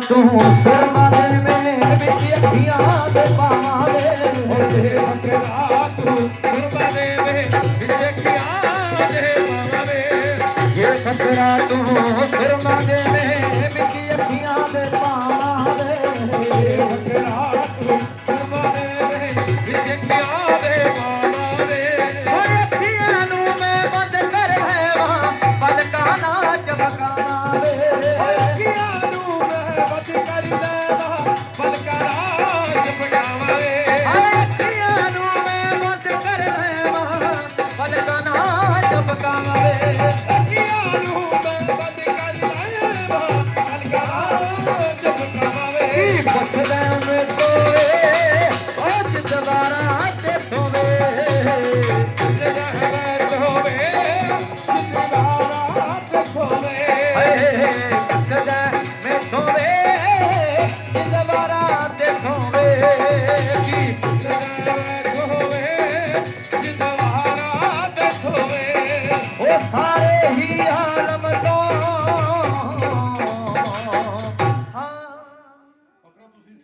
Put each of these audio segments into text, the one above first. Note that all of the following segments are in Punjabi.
ਜੇ ਫਕਰਾ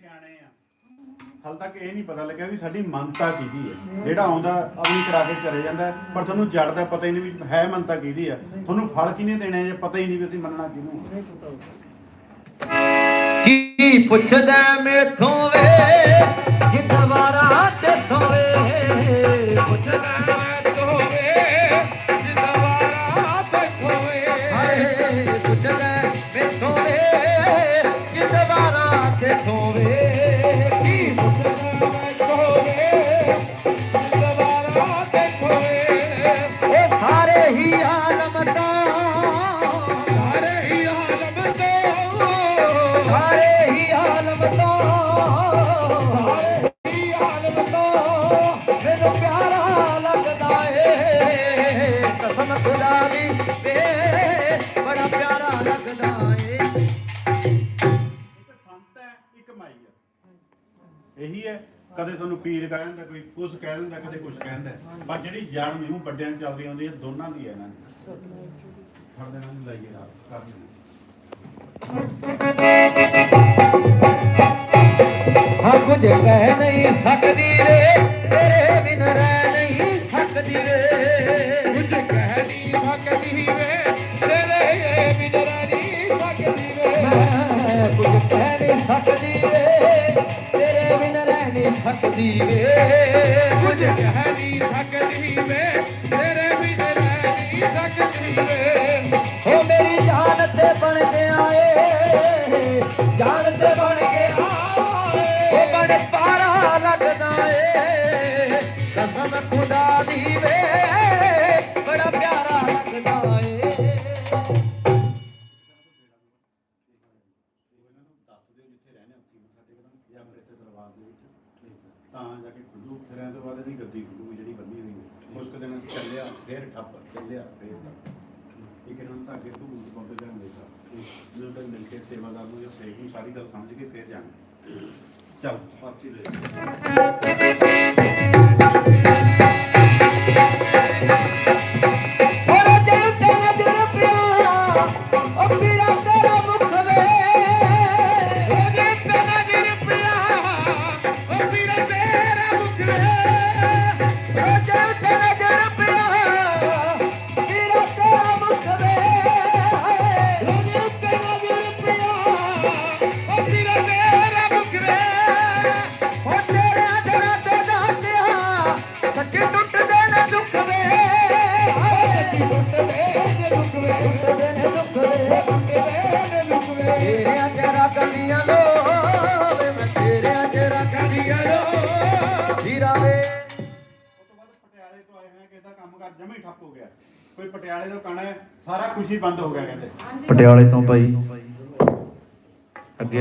ਸਿਆਣੇ ਆ। ਹਾਲ ਤੱਕ ਇਹ ਨਹੀਂ ਪਤਾ ਲੱਗਿਆ ਵੀ ਸਾਡੀ ਮੰਨਤਾ ਕਿਹਦੀ ਹੈ ਜਿਹੜਾ ਆਉਂਦਾ ਆਪਣੀ ਕਰਾ ਕੇ ਚਲੇ ਜਾਂਦਾ ਹੈ, ਪਰ ਤੁਹਾਨੂੰ ਜੜ ਦਾ ਪਤਾ ਹੀ ਨਹੀਂ ਵੀ ਹੈ ਮੰਨਤਾ ਕਿਹਦੀ ਆ। ਤੁਹਾਨੂੰ ਫਲ ਕਿਹਨੇ ਦੇਣਾ ਜੇ ਪਤਾ ਹੀ ਨਹੀਂ ਵੀ ਅਸੀਂ ਮੰਨਣਾ ਕਿਹਨੂੰ। ਕੀ ਪੁੱਛਦਾ ਮੇਥੋਂ ਵੇ? ਜਿੰਦਵਾਰਾ ਤੇਥੋਂ ਵੇ? ਪੁੱਛਦਾ ਕਦੇ ਤੁਹਾਨੂੰ ਪੀਰ ਕਹਿ ਦਿੰਦਾ, ਕੋਈ ਕੁਛ ਕਹਿ ਦਿੰਦਾ, ਕਦੇ ਕੁਛ ਕਹਿੰਦਾ ਪਰ ਜਿਹੜੀ ਜੜ ਮੂੰਹ ਵੱਡਿਆਂ ਨੂੰ ਚੱਲਦੀ ਆਉਂਦੀ ਹੈ, ਦੋਨਾਂ ਦੀ ਹੈ ਇਹਨਾਂ ਦੀ। ਫੜ ਦੇਣਾ ਨੂੰ ਲਾਈਏ ਰਾਤ ਕਰ ਦੇਣਾ। ਹਾਂ ਕੁਝ ਕਹਿ ਨਹੀਂ ਸਕਦੀ ਰੇ, ਤੇਰੇ ਬਿਨ ਰਹਿ ਨਹੀਂ ਸਕਦੀ ਰੇ। ਕੁਝ ਕਹਿ ਨਹੀਂ ਸਕਦੀ ਵੇ ਤੇਰੇ ਬਿਨ ਰਹਿ ਸਕਦੀ ਵੇ ਕੁਝ ਕਹਿ ਨਹੀਂ ਸਕਦੀ ਰਹਿ ਨਹੀਂ ਕੁਝ ਕਹਿ ਨਹੀਂ ਸਕਦੀ ਵੇ ਤੇਰੇ ਬਿਨ ਰਹਿ ਨਹੀਂ ਸਕਦੀ ਵੇ ਹੋ ਮੇਰੀ ਜਾਨ ਤੇ ਬਣ ਗਿਆ ਏ, ਜਾਨ ਤੇ ਬਣ ਜਾ ਕੇ ਖੁੱਲੂ। ਫਿਰ ਐਂ ਤੋਂ ਬਾਅਦ ਇਹਦੀ ਗੱਦੀ ਖੁੱਲੂਗੀ ਜਿਹੜੀ ਬੰਨੀ ਹੋਈ ਹੈ। ਉਸ ਕੁ ਦਿਨ ਚੱਲਿਆ ਫਿਰ ਠੱਪ ਚੱਲਿਆ ਫਿਰ ਠੱਪ। ਇਹ ਕਿਰਨ ਤਾਂ ਅੱਗੇ ਤੋਂ ਬਹੁਤ ਜਾਣ ਦੇ ਸਾ ਜਦੋਂ ਤੱਕ ਮਿਲ ਕੇ ਸੇਵਾਦਾਰ ਨੂੰ ਜਾਂ ਸੇਵਕ ਨੂੰ ਸਾਰੀ ਗੱਲ ਸਮਝ ਕੇ ਫਿਰ ਜਾਣਾ। ਚੱਲ ਪਾਰਟੀ ਲੈ।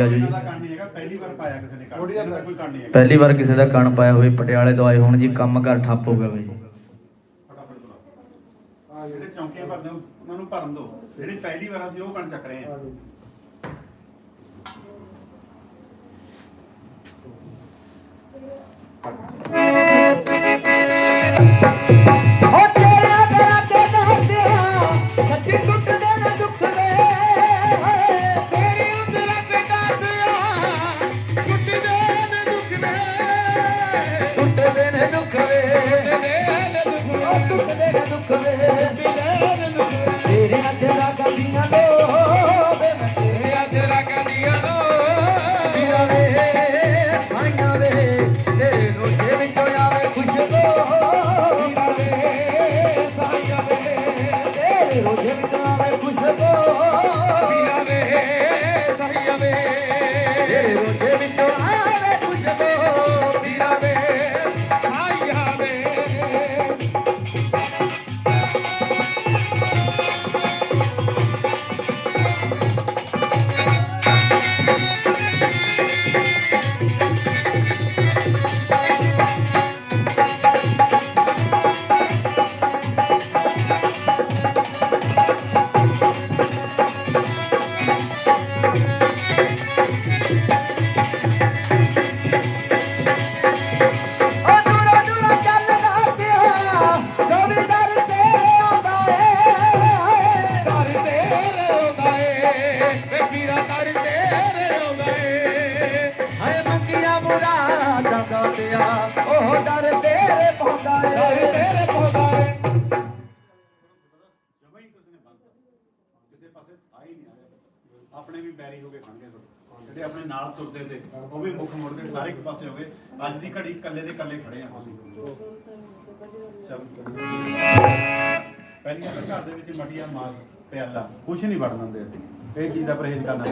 ਅੱਗੇ ਆ ਜਾਓ ਇਹਨਾਂ ਜੀ ਦਾ ਕੰਨ ਨਹੀਂ ਹੈਗਾ ਪਹਿਲੀ ਵਾਰ ਪਾਇਆ ਕਿਸੇ ਨੇ ਕੰਨ। ਇਹਨਾਂ ਦਾ ਕੋਈ ਕੰਨ ਨਹੀਂ ਹੈਗਾ। ਪਹਿਲੀ ਵਾਰ ਕਿਸੇ ਦਾ ਕਣ ਪਾਇਆ ਹੋਵੇ ਪਟਿਆਲੇ ਤੋਂ ਆਏ ਹੋਣ ਜੀ ਕੰਮ ਕਰ ਠੱਪ ਹੋ ਗਿਆ ਬਾਈ। ਫਟਾਫਟ ਬੁਲਾਓ। ਆ ਜਿਹੜੇ ਚੌਂਕੀਆਂ ਭਰਦੇ ਹੋ, ਉਹਨਾਂ ਨੂੰ ਭਰਨ ਦਿਓ ਜਿਹੜੀ ਪਹਿਲੀ ਵਾਰ ਅਸੀਂ ਉਹ ਕੰਨ ਚੱਕ ਰਹੇ ਆ ਕਿਸੇ ਹੀ ਨਹੀਂ ਆ ਰਿਹਾ। ਆਪਣੇ ਵੀ ਬੈਰੀ ਹੋ ਕੇ ਖੜ ਗਏ ਜਿਹੜੇ ਆਪਣੇ ਨਾਲ ਤੁਰਦੇ ਤੇ, ਉਹ ਵੀ ਮੁੱਖ ਮੁੜ ਕੇ ਸਾਰੇ ਇੱਕ ਪਾਸੇ ਹੋ ਗਏ। ਅੱਜ ਦੀ ਘੜੀ ਇਕੱਲੇ ਦੇ ਇਕੱਲੇ ਖੜੇ ਆ। ਅਸੀਂ ਚੱਲ ਘਰ ਦੇ ਵਿੱਚ ਮਟੀਆ ਮਾਸ ਪਿਆਲਾ। ਕੁਝ ਨਹੀਂ ਵੜ ਦਿੰਦੇ। ਇਹ ਚੀਜ਼ ਦਾ ਪਰਹੇਜ਼ ਕਰਨਾ।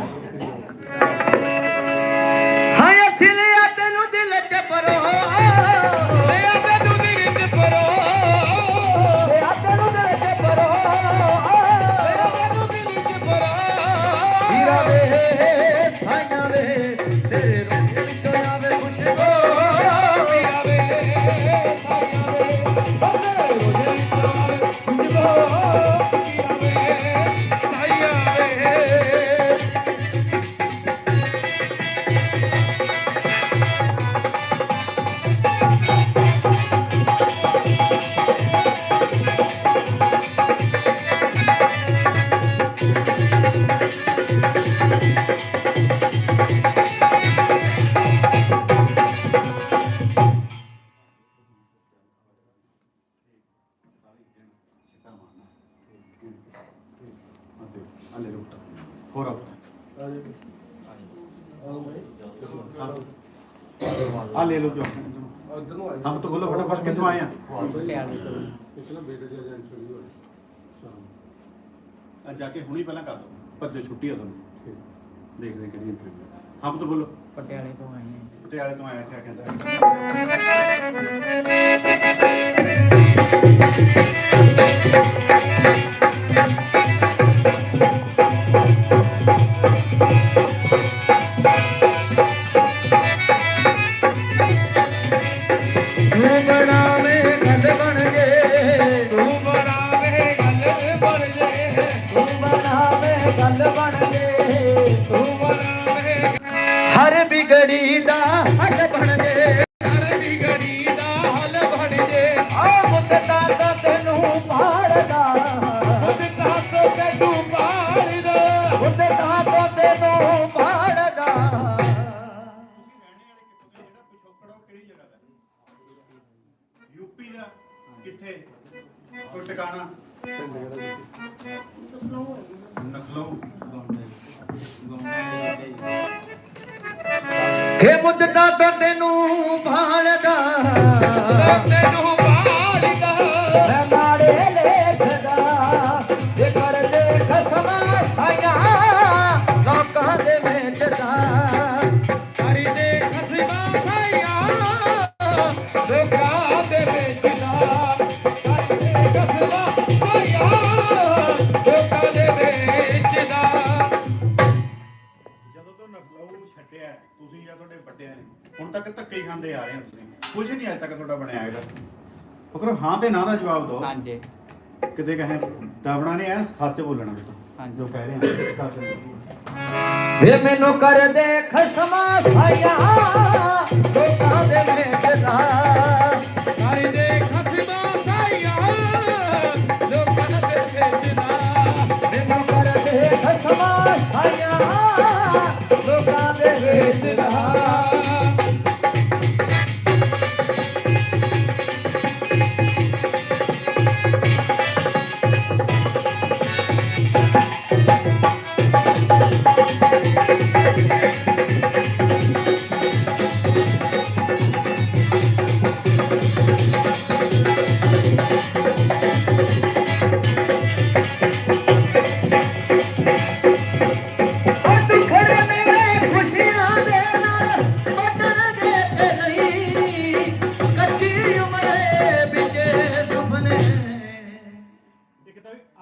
ਲਓ ਜੋ। ਹਮ ਤਾਂ ਬੋਲੋ ਫਟਾਫਟ ਕਿੱਥੋਂ ਆਏ ਆ? ਆ ਜਾ ਕੇ ਹੁਣੀ ਪਹਿਲਾਂ ਕਰ ਦੋ ਭੱਜੋ ਛੁੱਟੀ ਆ ਤੁਹਾਨੂੰ। ਦੇਖਦੇ ਕਿਹੜੀ ਇੰਟਰਵਿਊ ਹਮ ਤਾਂ ਬੋਲੋ। ਪਟਿਆਲੇ ਤੋਂ ਆਏ ਹਾਂ ਪਟਿਆਲੇ ਤੋਂ ਆਇਆ ਕਿਆ ਕਹਿੰਦਾ? ਤੈਨੂੰ ਹਾਂ ਤੇ ਨਾ ਦਾ ਜਵਾਬ ਦਿਓ ਹਾਂਜੀ। ਕਿਤੇ ਕਹੇ ਦਬਣਾ ਨਹੀਂ ਐ ਸੱਚ ਬੋਲਣਾ। ਬੇਟਾ। ਜੋ ਕਹਿ ਰਹੇ ਆ। ਸੱਚ ਵੇ ਮੈਨੂੰ ਕਰ ਦੇ ਖਸਮਾ ਸਾਇਆ।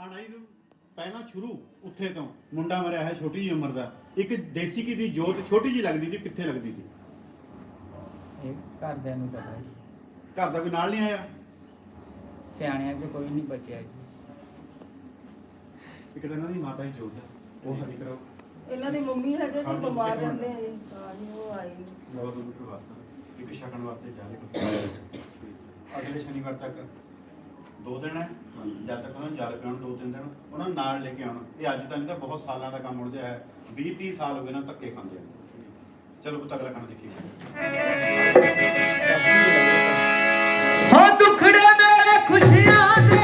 ਇੱਕ ਤਾਂ ਆਣਾ ਹੀ ਪਹਿਲਾਂ ਸ਼ੁਰੂ ਉੱਥੇ ਤੋਂ। ਮੁੰਡਾ ਮਰਿਆ ਹੈ ਛੋਟੀ ਜਿਹੀ ਉਮਰ ਦਾ। ਇੱਕ ਦੇਸੀ ਕੀ ਦੀ ਜੋਤ ਛੋਟੀ ਜਿਹੀ ਲੱਗਦੀ ਸੀ ਕਿੱਥੇ ਲੱਗਦੀ ਸੀ? ਇਹ ਘਰਦਿਆਂ ਨੂੰ ਪਤਾ ਜੀ। ਘਰ ਦਾ ਕੋਈ ਨਾਲ ਨਹੀਂ ਆਇਆ? ਸਿਆਣਿਆਂ 'ਚ ਕੋਈ ਨਹੀਂ ਬਚਿਆ ਜੀ। ਇੱਕ ਤਾਂ ਇਹਨਾਂ ਦੀ ਮਾਤਾ ਹੀ ਜੋਤ ਹੈ ਉਹ ਹਰੀ ਕਰੋ। ਇਹਨਾਂ ਦੀ ਮੰਮੀ ਹੈਗੇ ਜੀ ਬਿਮਾਰ। ਰਹਿੰਦੇ ਆ ਜੀ। ਹਾਂ ਜੀ ਉਹ ਆਈ ਨੀ। ਬਹੁਤ ਦੂਰ ਵਾਸਤਾ ਇੱਕ ਛਕਣ ਵਾਸਤੇ ਜਾ ਰਹੇ ਅਗਲੇ ਸ਼ਨੀਵਾਰ ਤੱਕ ਦੋ ਦਿਨ ਹੈ, ਜਦ ਤੱਕ ਉਹਨਾਂ ਜਲ ਪਿਆਉਣ ਦੋ ਤਿੰਨ ਦਿਨ, ਉਹਨਾਂ ਨੂੰ ਨਾਲ ਲੈ ਕੇ ਆਉਣ। ਇਹ ਅੱਜ ਤੱਕ ਤਾਂ ਬਹੁਤ ਸਾਲਾਂ ਦਾ ਕੰਮ ਉਲਝਿਆ ਹੈ। 20 30 ਸਾਲ ਹੋ ਗਏ ਨਾ ਧੱਕੇ ਖਾਂਦੇ ਆ। ਚਲੋ ਪੁੱਤ, ਅਗਲਾ ਖਾਣਾ ਦੇਖੀਏ। ਹਾਂ ਦੁਖੜੇ ਮੇਰੇ ਖੁਸ਼ੀਆਂ ਦੇ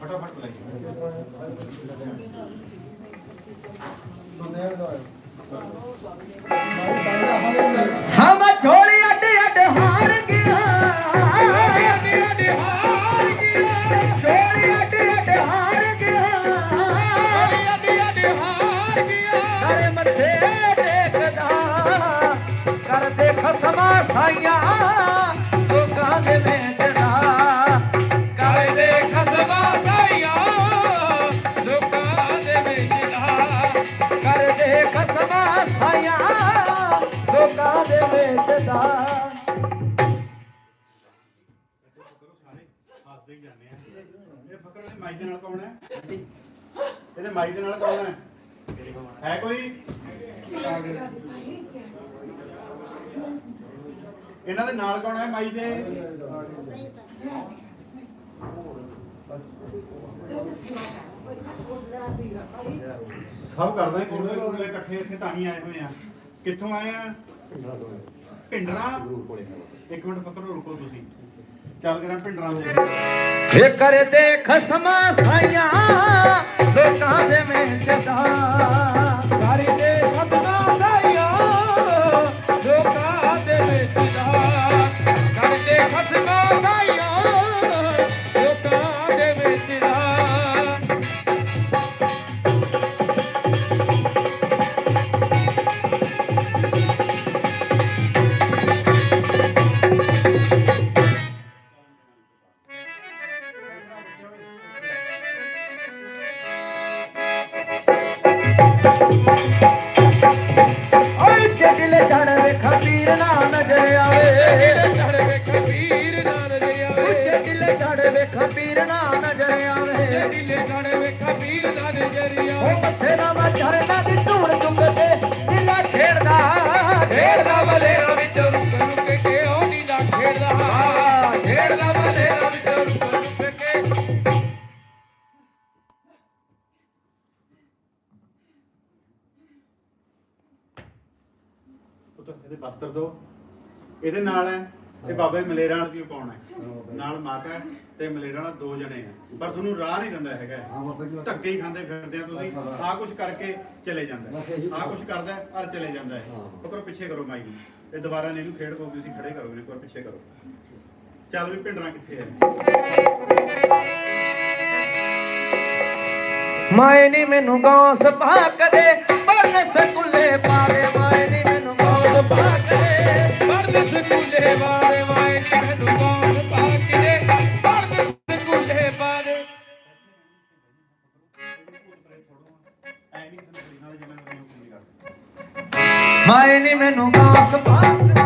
ਫਟਾਫਟ ਹਮ ਇਹਨਾਂ ਦੇ ਨਾਲ ਕੌਣ ਹੈ ਮਾਈ ਦੇ? ਸਭ ਕਰਦਾ ਕੋਲੇ ਕੋਲੇ ਇਕੱਠੇ ਇੱਥੇ ਤਾਂ ਹੀ ਆਏ ਹੋਏ ਆ। ਕਿੱਥੋਂ ਆਏ ਆ? ਭਿੰਡਰਾ। ਇੱਕ ਮਿੰਟ ਫਕਰੋ ਰੁਕੋ ਤੁਸੀਂ। ਚੱਲ ਕਰਾਂ ਭਿੰਡਰਾ ਦੇ ਕਰਦੇ ਖਸਮਾ ਸਾਈਆਂ, ਲੋਕਾਂ ਦੇ ਵੇਚਦਾ ਕਰਦੇ ਇਹਦੇ ਨਾਲ ਹੈ ਇਹ ਬਾਬੇ ਮਲੇਰਾਂ ਵਾਲੇ ਦੀ ਕੌਣ ਹੈ। ਨਾਲ ਮਾਤਾ ਹੈ ਤੇ ਮਲੇਰਾਂ ਵਾਲਾ ਦੋ ਜਣੇ ਆ। ਪਰ ਤੁਹਾਨੂੰ ਰਾਹ ਨਹੀਂ ਦਿੰਦਾ ਹੈਗਾ। ਧੱਕੇ ਹੀ ਖਾਂਦੇ ਫਿਰਦੇ ਆ ਤੁਸੀਂ। ਆਹ ਕੁਝ ਕਰਕੇ ਚਲੇ ਜਾਂਦਾ ਆਹ ਕੁਝ ਕਰਦਾ ਔਰ ਚਲੇ ਜਾਂਦਾ ਹੈ। ਕਰੋ ਪਿੱਛੇ ਕਰੋ ਮਾਈ ਨੂੰ ਇਹ ਦੁਬਾਰਾ ਨਹੀਂ ਇਹਨੂੰ ਖੇਡ ਪਊਗੀ ਤੁਸੀਂ ਖੜੇ ਕਰੋਗੇ ਇੱਕ ਵਾਰ ਪਿੱਛੇ ਕਰੋ। ਚੱਲ ਵੀ ਭਿੰਡਰਾ ਕਿੱਥੇ ਹੈ? ਮਾਏ ਨੀ ਮੈਨੂੰ ਗੌਸ ਪਾ ਕਦੇ ਪਰਨ ਸਕੂਲੇ ਪਾਵੇ ਮਾਏ ਨੀ ਮੈਨੂੰ ਗੌਸ ਪਾਵੇ ਮਾਏ ਨੀ ਮੈਨੂੰ ਗੌਸ ਪਾ ਕਦੇ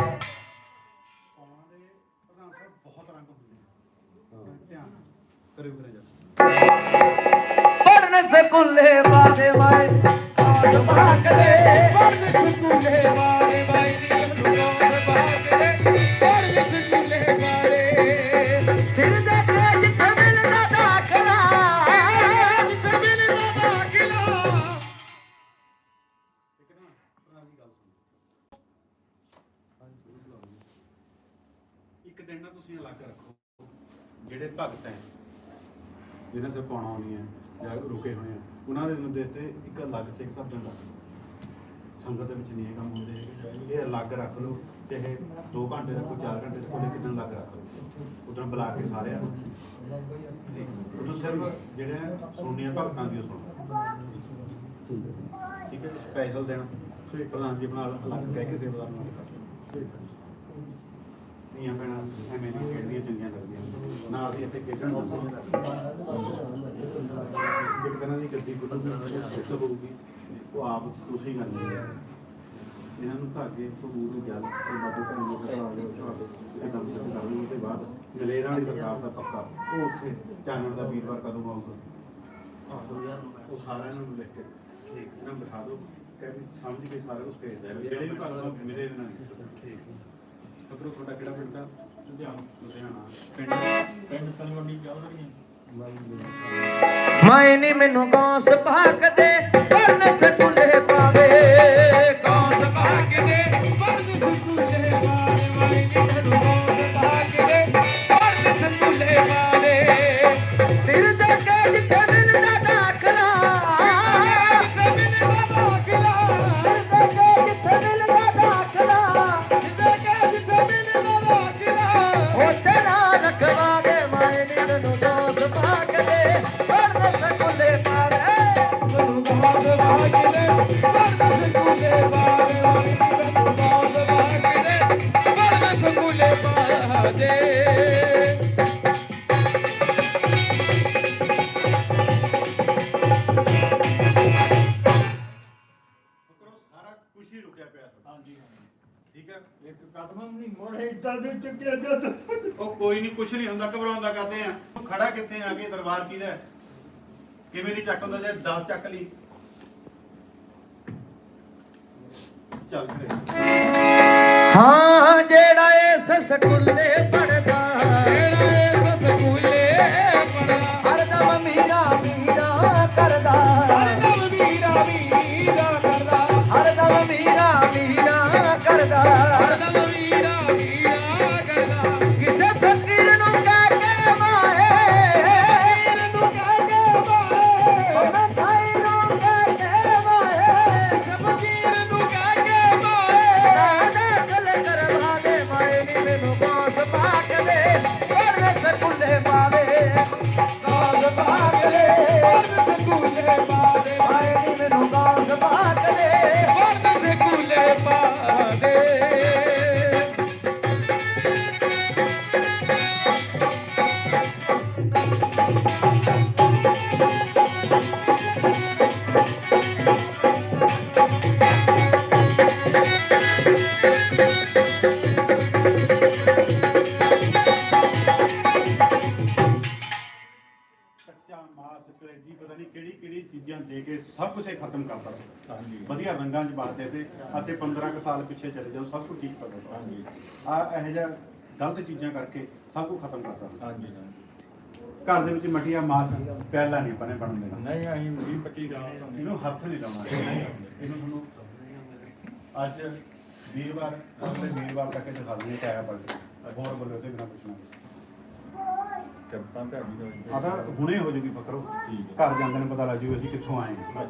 ਪਰਨ ਸਕੂਲੇ ਪਾਵੇ ਐ ਨਹੀਂ ਕਿਸੇ ਭਗਤ ਹੈ। ਜਿਹਨਾਂ ਸੇ ਪਾਉਣਾ ਆਉਣੀ ਹੈ ਜਾਂ ਰੁਕੇ ਹੋਏ ਆ ਉਹਨਾਂ ਦੇ ਮੁੱਦੇ ਤੇ ਇੱਕ ਅਲੱਗ ਸਿੱਖ ਸੱਜਣ ਦਾ। ਸੰਗਤ ਦੇ ਵਿੱਚ ਨਹੀਂ ਇਹ ਕੰਮ ਹੁੰਦੇ ਇਹ ਅਲੱਗ ਰੱਖ ਲਓ ਚਾਹੇ 2 ਘੰਟੇ ਰੱਖੋ 4 ਘੰਟੇ ਰੱਖੋ ਲੇਕਿਨ ਦਿਨ ਅਲੱਗ ਰੱਖ ਲਓ। ਉਦੋਂ ਬੁਲਾ ਕੇ ਸਾਰਿਆਂ ਨੂੰ ਉਦੋਂ ਸਿਰਫ ਜਿਹੜੇ ਸੁਣਨੀਆਂ ਭਗਤਾਂ ਦੀ ਉਹ ਠੀਕ ਹੈ ਸਪੈਸ਼ਲ ਦਿਨ। ਪ੍ਰਧਾਨ ਜੀ ਬਣਾ ਅਲੱਗ ਕਹਿ ਕੇ ਸੇਵਾਦਾਰ ਨੂੰ ਕਰ ਧੀਆਂ ਭੈਣਾਂ ਐਵੇਂ ਨਹੀਂ ਖੇਡਦੀਆਂ ਚੰਗੀਆਂ ਲੱਗਦੀਆਂ ਨਾ? ਅਸੀਂ ਇੱਥੇ ਖੇਡਣ ਵਾਸਤੇ ਇੱਕ ਤਰ੍ਹਾਂ ਦੀ ਗੱਦੀ ਗੁੱਡੀ ਸਿੱਖ ਹੋਊਗੀ, ਉਹ ਆਪ ਤੁਸੀਂ ਕਰਨੀ ਹੈ ਇਹਨਾਂ ਨੂੰ ਧਾਗੇ ਸਬੂਤ ਜਲ ਤੇ ਬਾਬੇ ਧਰਮ ਨੂੰ ਬਤਾ ਦਿਓ ਤੁਹਾਡੇ ਕੰਮ ਸਿੱਖ ਕਰ ਲਓ ਤੇ ਬਾਅਦ ਗਲੇਰਾਂ ਵਾਲੀ ਸਰਕਾਰ ਦਾ ਪੱਕਾ। ਉਹ ਉੱਥੇ ਚਾਨਣ ਦਾ ਵੀਰਵਾਰ ਕਦੋਂ ਆਊਗਾ? ਉਹ ਸਾਰਿਆਂ ਨੂੰ ਲਿਖ ਕੇ ਠੀਕ ਇਹਨਾਂ ਨੂੰ ਬਿਠਾ ਦਿਓ। ਕਿ ਸਮਝ ਕੇ ਸਾਰਾ ਕੁਝ ਭੇਜਦਾ ਹੈ ਜਿਹੜੇ ਵੀ ਭਗਤ ਮੇਰੇ ਨਾਲ ਠੀਕ ਅਗਰੋਂ ਤੁਹਾਡਾ ਕਿਹੜਾ ਪਿੰਡ ਦਾ ਲੁਧਿਆਣਾ। ਲੁਧਿਆਣਾ। ਪਿੰਡ। ਪਿੰਡ ਤਲਵੰਡੀ ਚੌਧਰੀਆਂ ਮਾਏ ਨੀ। ਮੈਨੂੰ ਗੌਸ ਭਾਗ ਦੇ ਕਰਨ ਸਕੂਲੇ ਪਾਵੇ ਚੱਕ ਹੁੰਦਾ ਜੇ 10 ਚੱਕ ਲਈ। ਚੱਲ ਹਾਂ ਜਿਹੜਾ ਇਸ ਸਕੂਲੇ ਪੜਦਾ ਕੱਚਾ ਮਾਸ ਕਲੇਜੀ ਪਤਾ ਨਹੀਂ ਕਿਹੜੀ ਕਿਹੜੀ ਚੀਜ਼ਾਂ ਦੇ ਕੇ ਸਭ ਕੁਝ ਇਹ ਖਤਮ ਕਰਤਾ। ਹਾਂਜੀ। ਵਧੀਆ ਰੰਗਾਂ 'ਚ ਬਾਤੇ ਤੇ ਅਤੇ 15 ਕੁ ਸਾਲ ਪਿੱਛੇ ਚਲੇ ਜਾਓ ਸਭ ਕੁਝ ਠੀਕ ਕਰਦਾ ਹਾਂਜੀ। ਆ ਇਹੋ ਜਿਹਾ ਗਲਤ ਚੀਜ਼ਾਂ ਕਰਕੇ ਸਭ ਕੁਝ ਖਤਮ ਕਰਤਾ। ਹਾਂਜੀ ਘਰ ਦੇ ਵਿੱਚ ਮਟੀਆ ਮਾਸ ਪਹਿਲਾਂ ਨਹੀਂ ਨੇ ਬਣਨ ਦੇਣਾ। ਨਹੀਂ ਅਸੀਂ 20 25 ਸਾਲ ਤੋਂ ਇਹਨੂੰ ਹੱਥ ਨਹੀਂ ਲਾਉਣਾ। ਇਹਨੂੰ ਤੁਹਾਨੂੰ ਅੱਜ ਵੀਰਵਾਰ ਅਗਲੇ ਵੀਰਵਾਰ ਤੱਕ ਦਿਖਾ ਦਿੰਦੇ ਕਿ ਆਇਆ ਪੜ ਹੋਰ ਬੋਲੋ ਤੇ ਬਿਨਾ ਪੁੱਛਣਾ ਕਿਰਪਾ ਤੁਹਾਡੀ ਹੋਈ ਆ ਤਾਂ ਹੁਣੇ ਹੋ ਜੂਗੀ ਫਕਰੋ ਠੀਕ ਘਰ ਜਾਂਦੇ ਨੂੰ ਪਤਾ ਲੱਗ ਜੂ ਅਸੀਂ ਕਿੱਥੋਂ ਆਏ ਹਾਂ।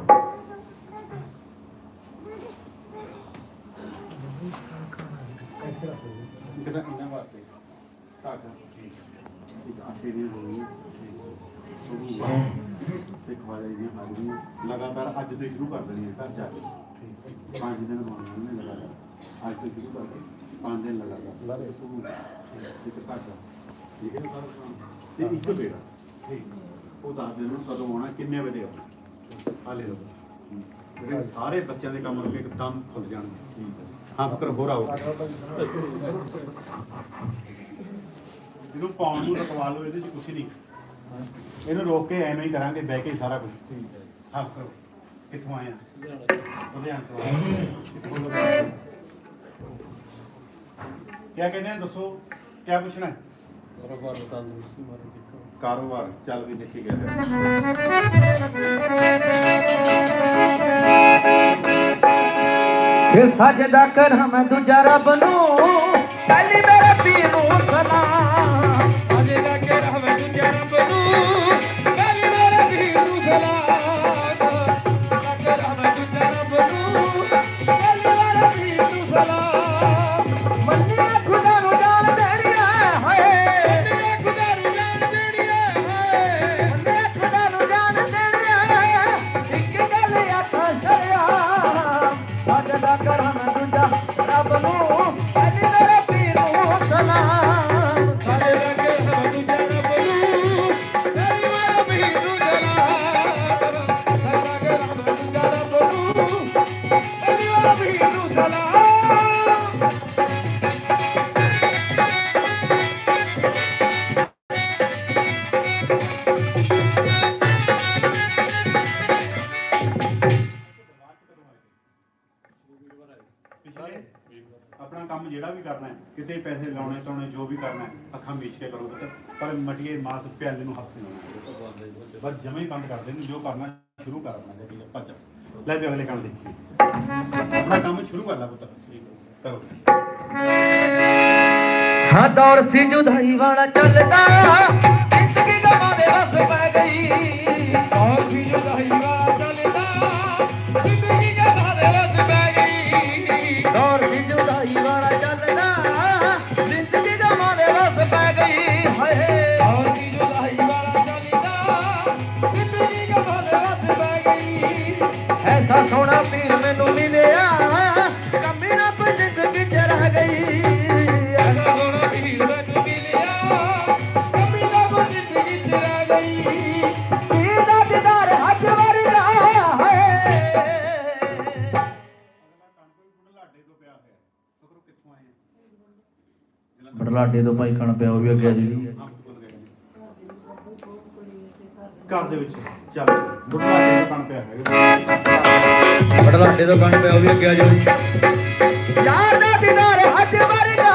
ਕਿਹਦਾ ਇਹਨਾਂ ਵਾਸਤੇ। ਤਾਂ ਇੱਕ ਆਟੇ ਦੀ ਹੋਣੀ ਤੇ ਖਵਾਜਾ ਜੀ ਹਾਜ਼ਰੀਆਂ ਲਗਾਤਾਰ ਅੱਜ ਤੋਂ ਹੀ ਸ਼ੁਰੂ ਕਰ ਦੇਣੀ ਹੈ ਘਰ ਜਾ ਕੇ। ਪੰਜ ਦਿਨ ਨੇ ਲਗਾਤਾਰ। ਅੱਜ ਤੋਂ ਸ਼ੁਰੂ ਕਰਕੇ ਪੰਜ ਦਿਨ ਲਗਾਤਾਰ। ਠੀਕ ਹੈ? ਤੇ ਇੱਕ ਬੇੜਾ ਠੀਕ। ਉਹ ਦੱਸ ਦਿਨ ਨੂੰ ਕਦੋਂ ਆਉਣਾ ਕਿੰਨੇ ਵਜੇ ਆਉਣਾ। ਆ ਲੈ ਲਓ। ਜਿਹੜੇ ਸਾਰੇ ਬੱਚਿਆਂ ਦੇ ਕੰਮ ਰੁਕੇ ਇੱਕਦਮ ਖੁੱਲ ਜਾਣਗੇ। ਠੀਕ ਹੈ। ਹਾਂ ਫਕਰ ਹੋਰ ਆਓ। ਇਹਨੂੰ ਪਾਉਣ ਨੂੰ ਰਖਵਾ ਲਓ ਇਹਦੇ 'ਚ ਕੁਝ ਨਹੀਂ। ਇਹਨੂੰ ਰੋਕ ਕੇ ਐਵੇਂ ਹੀ ਕਰਾਂਗੇ ਬਹਿ ਕੇ ਹੀ ਸਾਰਾ ਕੁਝ ਠੀਕ ਹੈ। ਹਾਂ ਕਰੋ। ਕਿੱਥੋਂ ਆਏ ਆ? ਲੁਧਿਆਣੇ ਤੋਂ। ਆਏ ਹਾਂ। ਕਿੱਥੋਂ ਲੁਧਿਆਣੇ ਤੋਂ? ਕਿਆ ਕਹਿੰਦੇ ਆ? ਦੱਸੋ। ਕਿਆ ਪੁੱਛਣਾ ਹੈ? ਕਾਰੋਬਾਰ ਚੱਲ ਵੀ ਦੇਖੀ ਗਿਆ ਫਿਰ ਸਜਦਾ ਕਰਾਂ ਮੈਂ ਦੂਜਾ ਰੱਬ ਨੂੰ। ਪਹਿਲੀ ਕੰਮ ਜਿਹੜਾ ਵੀ ਕਰਨਾ ਹੈ, ਕਿਤੇ ਪੈਸੇ ਲਾਉਣੇ ਤਾਉਣੇ ਜੋ ਵੀ ਕਰਨਾ ਹੈ, ਅੱਖਾਂ ਮੀਚ ਕੇ ਕਰੋ ਪੁੱਤ ਪਰ ਮਟੀਏ ਮਾਸ ਪਿਆਲੇ ਨੂੰ ਹੱਥ ਨਹੀਂ ਲਾਉਣਾ। ਬਸ ਜਮੇ ਹੀ ਬੰਦ ਕਰ ਦੇਣੀ, ਜੋ ਕਰਨਾ ਸ਼ੁਰੂ ਕਰ ਦੇਣਾ ਜੀ ਭੱਜ ਲੈ ਵੀ ਅਗਲੇ ਕੰਮ ਦੇਖੀਏ। ਆਪਣਾ ਕੰਮ ਸ਼ੁਰੂ ਕਰ ਲੈ ਪੁੱਤ। ਕਰੋ। ਹਾਂ ਦੌਰ ਸੀ ਜੁਦਾਈ ਵਾਲਾ ਚੱਲਦਾ। ਜ਼ਿੰਦਗੀ ਗਵਾਵੇ ਵਸ ਪੈ ਗਈ। ਆ ਬੜਲਾਡੇ ਤੋਂ ਭਾਈ ਕਣ ਪਿਆ ਉਹ ਵੀ ਅੱਗੇ ਜੀ ਹਾਂ, ਭੁੱਲ ਗਏ ਜੀ। ਘਰ ਦੇ ਵਿੱਚ ਚੱਲ। ਬੁਢਲਾਡੇ ਤੋਂ ਕਣ ਪਿਆ ਹੈਗਾ। ਬੜਲਾਡੇ ਤੋਂ ਕਣ ਪਿਆ ਉਹ ਵੀ ਅੱਗੇ ਜੀ ਯਾਰ ਦਾ ਦੀਦਾਰ ਹੱਜ ਵਰਗਾ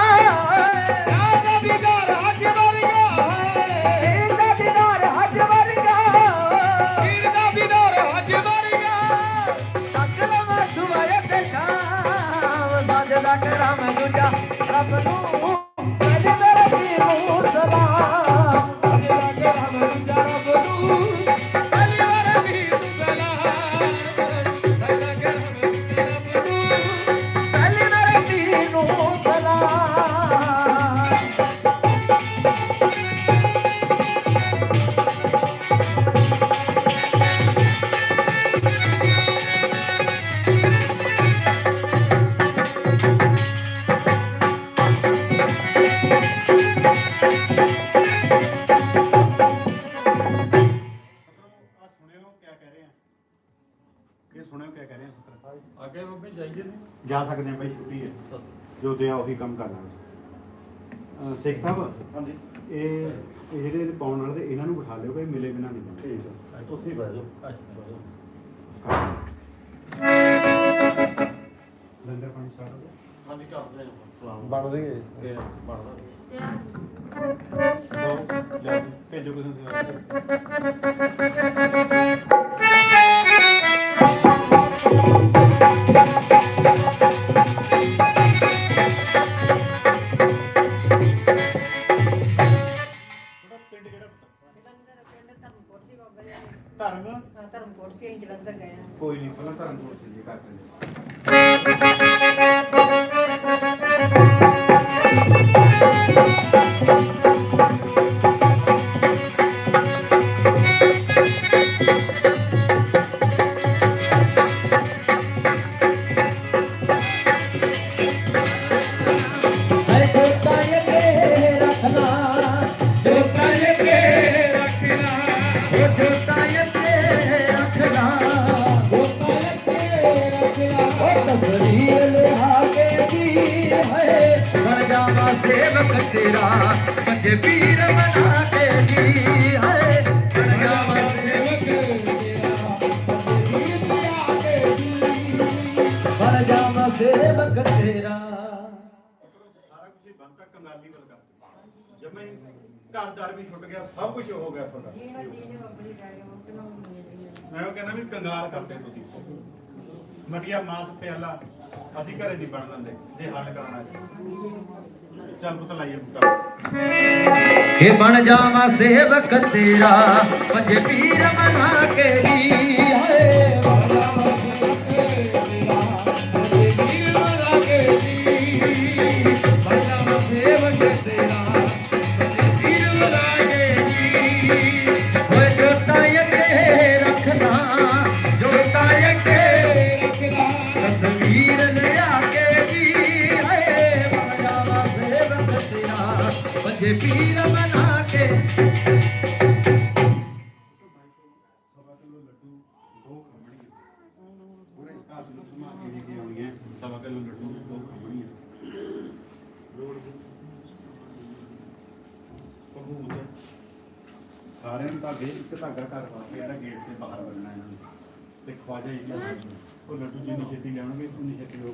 ਉਹੀ ਕੰਮ ਕਰਨਾ ਸਿੱਖ ਸਾਹਿਬ ਹਾਂਜੀ। ਇਹ ਇਹ ਜਿਹੜੇ ਪਾਉਣ ਵਾਲੇ ਤੇ ਇਹਨਾਂ ਨੂੰ ਬਿਠਾ ਲਿਓ ਭਾਈ ਮਿਲੇ ਬਿਨਾ ਨਹੀਂ ਬਣਦੇ। ਠੀਕ ਹੈ। ਤੁਸੀਂ ਬਹਿ ਜਾਓ। ਲੰਗਰ ਪਾਣੀ ਸਟਾਰਟ ਹੋ ਗਿਆ? ਹਾਂਜੀ ਕਰਦੇ ਹਾਂ ਸਲਾਮ। ਬਣ ਰਹੀ ਹੈ ਬਣਦਾ। ਲਓ, ਲਿਆਓ ਜੀ, ਭੇਜੋ ਕਿਸੇ ਨੂੰ ਗਏ ਆ ਕੋਈ ਬੰਦ ਤੱਕ ਕੰਗਾਲੀ ਵੱਲ ਕਰ ਜਮੇ ਘਰਦਾਰ ਵੀ ਛੁੱਟ ਗਿਆ ਸਭ ਕੁਝ ਹੋ ਗਿਆ ਤੁਹਾਡਾ। ਮੈਂ ਉਹ ਕਹਿੰਦਾ ਵੀ ਕੰਗਾਲ ਕਰਦੇ ਤੁਸੀਂ। ਮਟੀਆ ਮਾਸ ਪਿਆਲਾ ਅਸੀਂ ਘਰੇ ਨਹੀਂ ਬਣ ਦਿੰਦੇ ਜੇ ਹੱਲ ਕਰਾਉਣਾ ਹੈ। ਚੱਲ ਪੁੱਤ ਲਾਈਏ ਬੁੱਕਾ ਕਿ ਬਣ ਜਾਵਾ ਸੇਵਕ ਤੇਰਾ ਪੰਜੇ ਪੀਰ ਬਣਾ ਕੇ ਜੀ ਹੈ ਉਹ ਲੱਡੂ ਜਿੰਨੀ ਛੇਤੀ ਲਿਆਉਣਗੇ ਉਨੀ ਛੇਤੀ ਉਹ